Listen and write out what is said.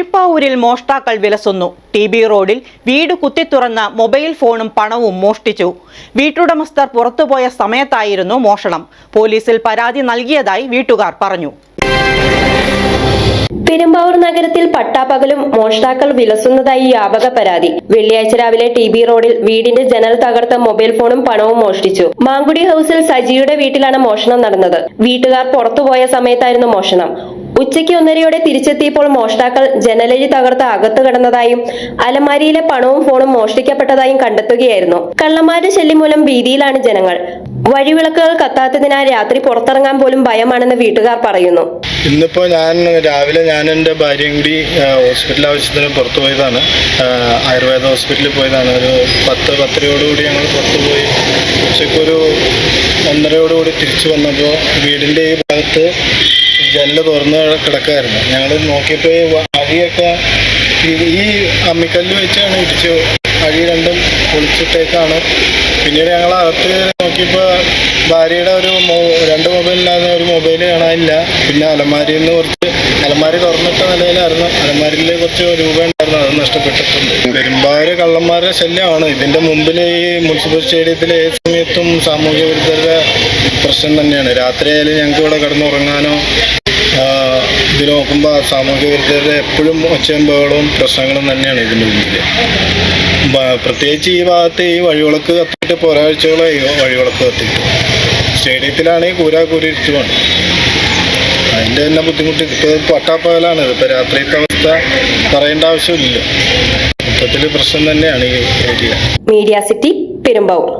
പെരുപ്പാവൂരിൽ മോഷ്ടാക്കൾ വിലസുന്നു. T B റോഡിൽ വീട് കുത്തിത്തുറന്ന mobile ഫോണും പണവും മോഷ്ടിച്ചു. വീട്ടുടമസ്ഥർ പുറത്തുപോയ സമയത്തായിരുന്നു മോഷണം. പോലീസിൽ പരാതി നൽകിയതായി വീട്ടുകാർ പറഞ്ഞു. പെരുമ്പാവൂർ നഗരത്തിൽ പട്ടാപ്പകലും മോഷ്ടാക്കൾ വിലസുന്നതായി വ്യാപക പരാതി. വെള്ളിയാഴ്ച രാവിലെ ടി ബി റോഡിൽ വീടിന്റെ ജനൽ തകർത്ത മൊബൈൽ ഫോണും പണവും മോഷ്ടിച്ചു. മാങ്കുടി ഹൌസിൽ സജിയുടെ വീട്ടിലാണ് മോഷണം നടന്നത്. വീട്ടുകാർ പുറത്തുപോയ സമയത്തായിരുന്നു മോഷണം. ഉച്ചയ്ക്ക് ഒന്നരയോടെ തിരിച്ചെത്തിയപ്പോൾ മോഷ്ടാക്കൾ ജനലഴി തകർത്ത് അകത്ത് കിടന്നതായും അലമാരിയിലെ പണവും ഫോണും മോഷ്ടിക്കപ്പെട്ടതായും കണ്ടെത്തുകയായിരുന്നു. കള്ളന്മാരുടെ ശല്യം മൂലം ഭീതിയിലാണ് ജനങ്ങൾ. വഴിവിളക്കുകൾ കത്താത്തതിനാൽ രാത്രി പുറത്തിറങ്ങാൻ പോലും ഭയമാണെന്ന് വീട്ടുകാർ പറയുന്നു. ഇന്നിപ്പോൾ ഞാൻ രാവിലെ ഞാൻ എന്റെ ഭാര്യയും കൂടി ഹോസ്പിറ്റൽ ആവശ്യത്തിന് പുറത്തു പോയതാണ്. ആയുർവേദ ഹോസ്പിറ്റലിൽ പോയതാണ്. ഒരു പത്ത് പത്തരയോടുകൂടി ഞങ്ങൾ പുറത്തു പോയി. ഉച്ചയ്ക്കൊരു ഒന്നരയോടുകൂടി തിരിച്ചു വന്നപ്പോൾ വീടിന്റെ ഈ ഭാഗത്ത് ജനൽ തുറന്ന് കിടക്കായിരുന്നു. ഞങ്ങൾ നോക്കിയപ്പോൾ ഈ വ- ഈ ഈ അമ്മിക്കല്ല് വെച്ചാണ് ഇടിച്ചു അഴി രണ്ടും പൊളിച്ചിട്ടേക്കാണ് പിന്നീട് ഞങ്ങൾ അകത്ത് നോക്കിയപ്പോൾ ഭാര്യയുടെ ഒരു രണ്ട് മൊബൈലില്ലാതെ ഒരു മൊബൈൽ കാണാനില്ല. പിന്നെ അലമാരിയിൽ നിന്ന് കുറച്ച് അലമാരി തുറന്നിട്ട നിലയിലായിരുന്നു. അലമാരിയിൽ കുറച്ച് രൂപ ഉണ്ടായിരുന്നു. അത് നഷ്ടപ്പെട്ടിട്ടുണ്ട്. പെരുമ്പാവൂര് കള്ളന്മാരുടെ ശല്യമാണ്. ഇതിന്റെ മുമ്പിൽ ഈ മുനിസിപ്പൽ സ്റ്റേഡിയത്തിൽ ഏത് സമയത്തും സാമൂഹ്യ വിരുദ്ധരുടെ പ്രശ്നം തന്നെയാണ്. രാത്രിയായാലും ഞങ്ങൾക്ക് ഇവിടെ കിടന്നുറങ്ങാനോ ഇത് നോക്കുമ്പോൾ സാമൂഹ്യ വിരുദ്ധരുടെ എപ്പോഴും ഒച്ചയും ബഹളവും പ്രശ്നങ്ങളും തന്നെയാണ് ഇതിന്റെ മുന്നിൽ. പ്രത്യേകിച്ച് ഈ ഭാഗത്ത് ഈ വഴിവിളക്ക് കത്തിയിട്ട് പോരാഴ്ചകളായി വഴിവിളക്ക് കത്തിയിട്ട്. സ്റ്റേഡിയത്തിലാണെങ്കിൽ കൂരാ കൂരിച്ചുമാണ് അതിന്റെ തന്നെ ബുദ്ധിമുട്ട്. ഇപ്പോൾ പട്ടാപ്പകലാണ്. ഇപ്പോൾ രാത്രിയത്തെ അവസ്ഥ പറയേണ്ട ആവശ്യമില്ല. മൊത്തത്തിൽ പ്രശ്നം തന്നെയാണ് ഈ ഏരിയ. Media city Perumbavoor.